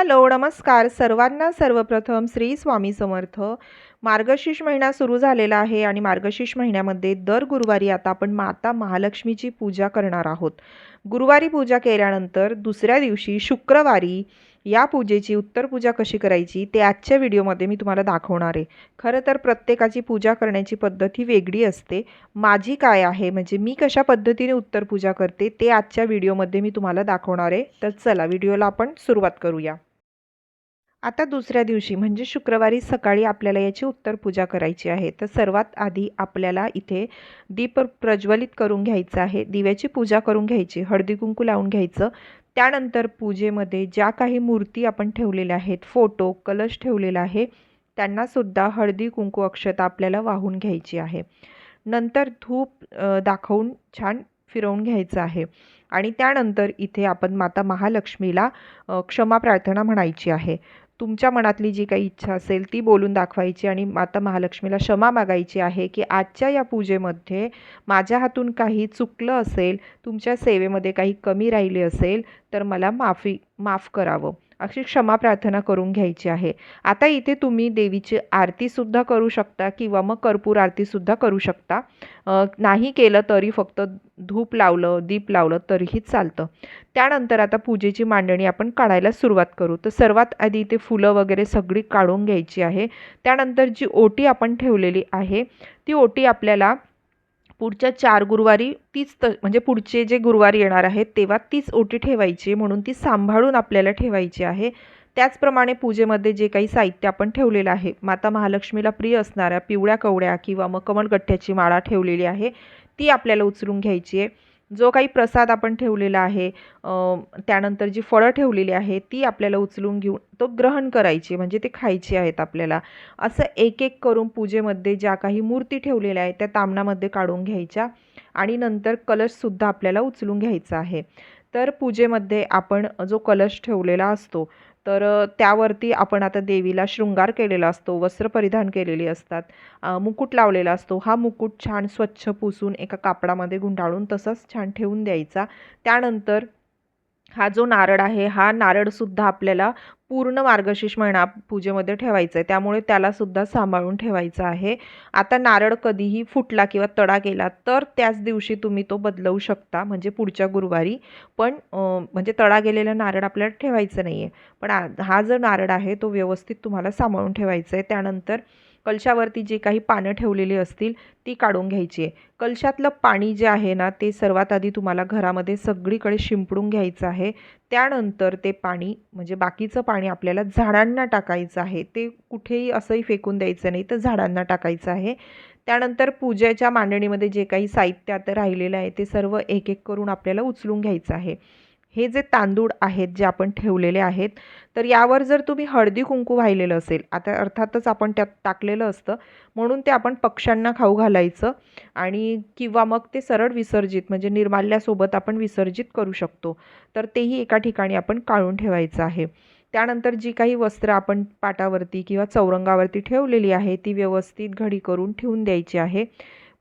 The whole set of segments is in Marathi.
हॅलो नमस्कार सर्वांना सर्वप्रथम श्री स्वामी समर्थ. मार्गशीर्ष महिना सुरू झालेला आहे आणि मार्गशीर्ष महिन्यामध्ये दर गुरुवारी आता आपण माता महालक्ष्मीची पूजा करणार आहोत. गुरुवारी पूजा केल्यानंतर दुसऱ्या दिवशी शुक्रवारी या पूजेची उत्तर पूजा कशी करायची ते आजच्या व्हिडिओमध्ये मी तुम्हाला दाखवणार आहे. खरं तर प्रत्येकाची पूजा करण्याची पद्धत ही वेगळी असते. माझी काय आहे म्हणजे मी कशा पद्धतीने उत्तर पूजा करते ते आजच्या व्हिडिओमध्ये मी तुम्हाला दाखवणार आहे. तर चला व्हिडिओला आपण सुरुवात करूया. आता दुसऱ्या दिवशी म्हणजे शुक्रवारी सकाळी आपल्याला याची उत्तर पूजा करायची आहे. तर सर्वात आधी आपल्याला इथे दीप प्रज्वलित करून घ्यायचं आहे. दिव्याची पूजा करून घ्यायची हळदी कुंकू लावून घ्यायचं. त्यानंतर पूजेमध्ये ज्या काही मूर्ती आपण ठेवलेल्या आहेत फोटो कलश ठेवलेला आहे त्यांनासुद्धा हळदी कुंकू अक्षता आपल्याला वाहून घ्यायची आहे. नंतर धूप दाखवून छान फिरवून घ्यायचं आहे. आणि त्यानंतर इथे आपण माता महालक्ष्मीला क्षमा प्रार्थना म्हणायची आहे. तुमच्या मनातली जी काही इच्छा असेल ती बोलून दाखवायची आणि माता महालक्ष्मीला क्षमा मागायची आहे की आजच्या या पूजेमध्ये माझ्या हातून काही चुकलं असेल तुमच्या सेवेमध्ये काही कमी राहिले असेल तर मला माफी माफ करावं. अशी क्षमा प्रार्थना करून घ्यायची आहे. आता इथे तुम्ही देवीची आरतीसुद्धा करू शकता किंवा मग कर्पूर आरतीसुद्धा करू शकता. नाही केलं तरी फक्त धूप लावलं दीप लावलं तरीही चालतं. त्यानंतर आता पूजेची मांडणी आपण काढायला सुरुवात करू. तर सर्वात आधी इथे फुलं वगैरे सगळी काढून घ्यायची आहे. त्यानंतर जी ओटी आपण ठेवलेली आहे ती ओटी आपल्याला पुढच्या चार गुरुवारी तीच त म्हणजे पुढचे जे गुरुवारी येणार आहेत तेव्हा तीच ओटी ठेवायची म्हणून ती सांभाळून आपल्याला ठेवायची आहे. त्याचप्रमाणे पूजेमध्ये जे काही साहित्य आपण ठेवलेलं आहे माता महालक्ष्मीला प्रिय असणाऱ्या पिवळ्या कवड्या किंवा मग कमलगठ्ठ्याची माळा ठेवलेली आहे ती आपल्याला उचलून घ्यायची आहे. जो काही प्रसाद आपण ठेवलेला आहे त्यानंतर जी फळं ठेवलेली आहे ती आपल्याला उचलून घेऊन तो ग्रहण करायची म्हणजे ते खायची आहेत आपल्याला. असं एक एक करून पूजेमध्ये ज्या काही मूर्ती ठेवलेल्या आहेत त्या तामणामध्ये काढून घ्यायच्या आणि नंतर कलशसुद्धा आपल्याला उचलून घ्यायचा आहे. तर पूजेमध्ये आपण जो कलश ठेवलेला असतो तर त्यावरती आपण आता देवीला शृंगार केलेला असतो वस्त्र परिधान केलेली असतात मुकुट लावलेला असतो. हा मुकुट छान स्वच्छ पुसून एका कापडामध्ये गुंडाळून तसंच छान ठेवून द्यायचा. त्यानंतर हा जो नारळ आहे हा नारळसुद्धा आपल्याला पूर्ण मार्गशीर्ष महिना पूजेमध्ये ठेवायचा आहे त्यामुळे त्यालासुद्धा सांभाळून ठेवायचं आहे. आता नारळ कधीही फुटला किंवा तडा गेला तर त्याच दिवशी तुम्ही तो बदलवू शकता म्हणजे पुढच्या गुरुवारी. पण म्हणजे तडा गेलेला नारळ आपल्याला ठेवायचं नाही आहे पण हा जो नारळ आहे तो व्यवस्थित तुम्हाला सांभाळून ठेवायचा आहे त्यानंतर कलशावरती जे काही पानं ठेवलेली असतील ती काढून घ्यायची आहे. कलशातलं पाणी जे आहे ना ते सर्वात आधी तुम्हाला घरामध्ये सगळीकडे शिंपडून घ्यायचं आहे. त्यानंतर ते पाणी म्हणजे बाकीचं पाणी आपल्याला झाडांना टाकायचं आहे. ते कुठेही असंही फेकून द्यायचं नाही तर झाडांना टाकायचं आहे. त्यानंतर पूजेच्या मांडणीमध्ये जे काही साहित्य आता राहिलेलं आहे ते सर्व एक एक करून आपल्याला उचलून घ्यायचं आहे. हे जे तांदूळ आहेत जे आपण ठेवलेले आहेत तर यावर जर तुम्ही हळदी कुंकू वाहिलेलं असेल आता अर्थातच आपण त्यात टाकलेलं असतं म्हणून ते आपण पक्ष्यांना खाऊ घालायचं आणि किंवा मग ते सरळ विसर्जित म्हणजे निर्माल्यासोबत आपण विसर्जित करू शकतो तर तेही एका ठिकाणी आपण काढून ठेवायचं आहे. त्यानंतर जी काही वस्त्र आपण पाटावरती किंवा चौरंगावरती ठेवलेली आहे ती व्यवस्थित घडी करून ठेवून द्यायची आहे.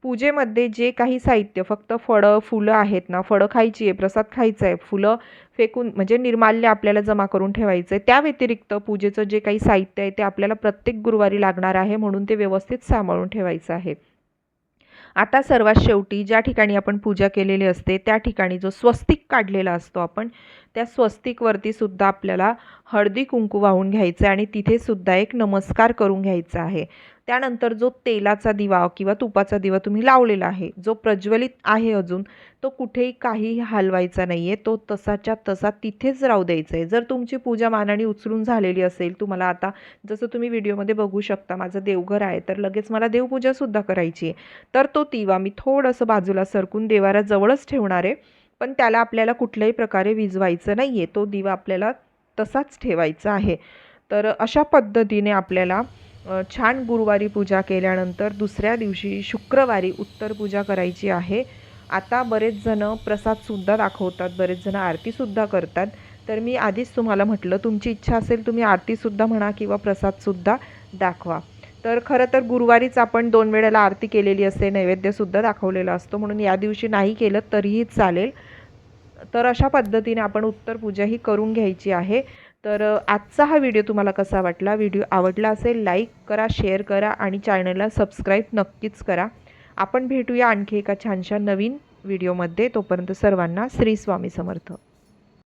पूजेमध्ये जे काही साहित्य फक्त फळं फुलं आहेत ना फळं खायची आहे प्रसाद खायचा आहे फुलं फेकून म्हणजे निर्माल्य आपल्याला जमा करून ठेवायचं आहे त्या व्यतिरिक्त पूजेचं जे काही साहित्य आहे ते आपल्याला प्रत्येक गुरुवारी लागणार आहे म्हणून ते व्यवस्थित सांभाळून ठेवायचं आहे. आता सर्वात शेवटी ज्या ठिकाणी आपण पूजा केलेली असते त्या ठिकाणी जो स्वस्तिक काढलेला असतो आपण त्या स्वस्तिकवरती सुद्धा आपल्याला हळदी कुंकू वाहून घ्यायचं आहे आणि तिथे सुद्धा एक नमस्कार करून घ्यायचा आहे. त्यानंतर जो तेलाचा दिवा किंवा तुपाचा दिवा तुम्ही लावलेला आहे जो प्रज्वलित आहे अजून तो कुठेही काहीही हलवायचा नाही आहे तो तसाच्या तसा तिथेच राहू द्यायचा आहे जर तुमची पूजा मानाने उचलून झालेली असेल तुम्हाला आता जसं तुम्ही व्हिडिओमध्ये बघू शकता माझं देवघर आहे तर लगेच मला देवपूजासुद्धा करायची आहे तर तो दिवा मी थोडंसं बाजूला सरकून देवाराजवळच ठेवणार आहे पण त्याला आपल्याला कुठल्याही प्रकारे विजवायचं नाही आहे तो दिवा आपल्याला तसाच ठेवायचा आहे. तर अशा पद्धतीने आपल्याला छान गुरुवारी पूजा केल्यानंतर दुसऱ्या दिवशी शुक्रवारी उत्तर पूजा करायची आहे. आता बरेच जणं प्रसादसुद्धा दाखवतात बरेच जणं आरतीसुद्धा करतात. तर मी आधीच तुम्हाला म्हटलं तुमची इच्छा असेल तुम्ही आरतीसुद्धा म्हणा किंवा प्रसादसुद्धा दाखवा. तर खरं तर गुरुवारीच आपण दोन वेळेला आरती केलेली असते नैवेद्यसुद्धा दाखवलेला असतो. म्हणून या दिवशी नाही केलं तरीही चालेल. तर अशा पद्धतीने आपण उत्तर पूजा ही करून घ्यायची आहे. तर आजचा हा व्हिडिओ तुम्हाला कसा वाटला? व्हिडिओ आवडला असेल लाईक करा शेअर करा आणि चॅनलला सबस्क्राईब नक्कीच करा. आपण भेटूया आणखी एका छानशा नवीन व्हिडिओमध्ये. तोपर्यंत सर्वांना श्री स्वामी समर्थ.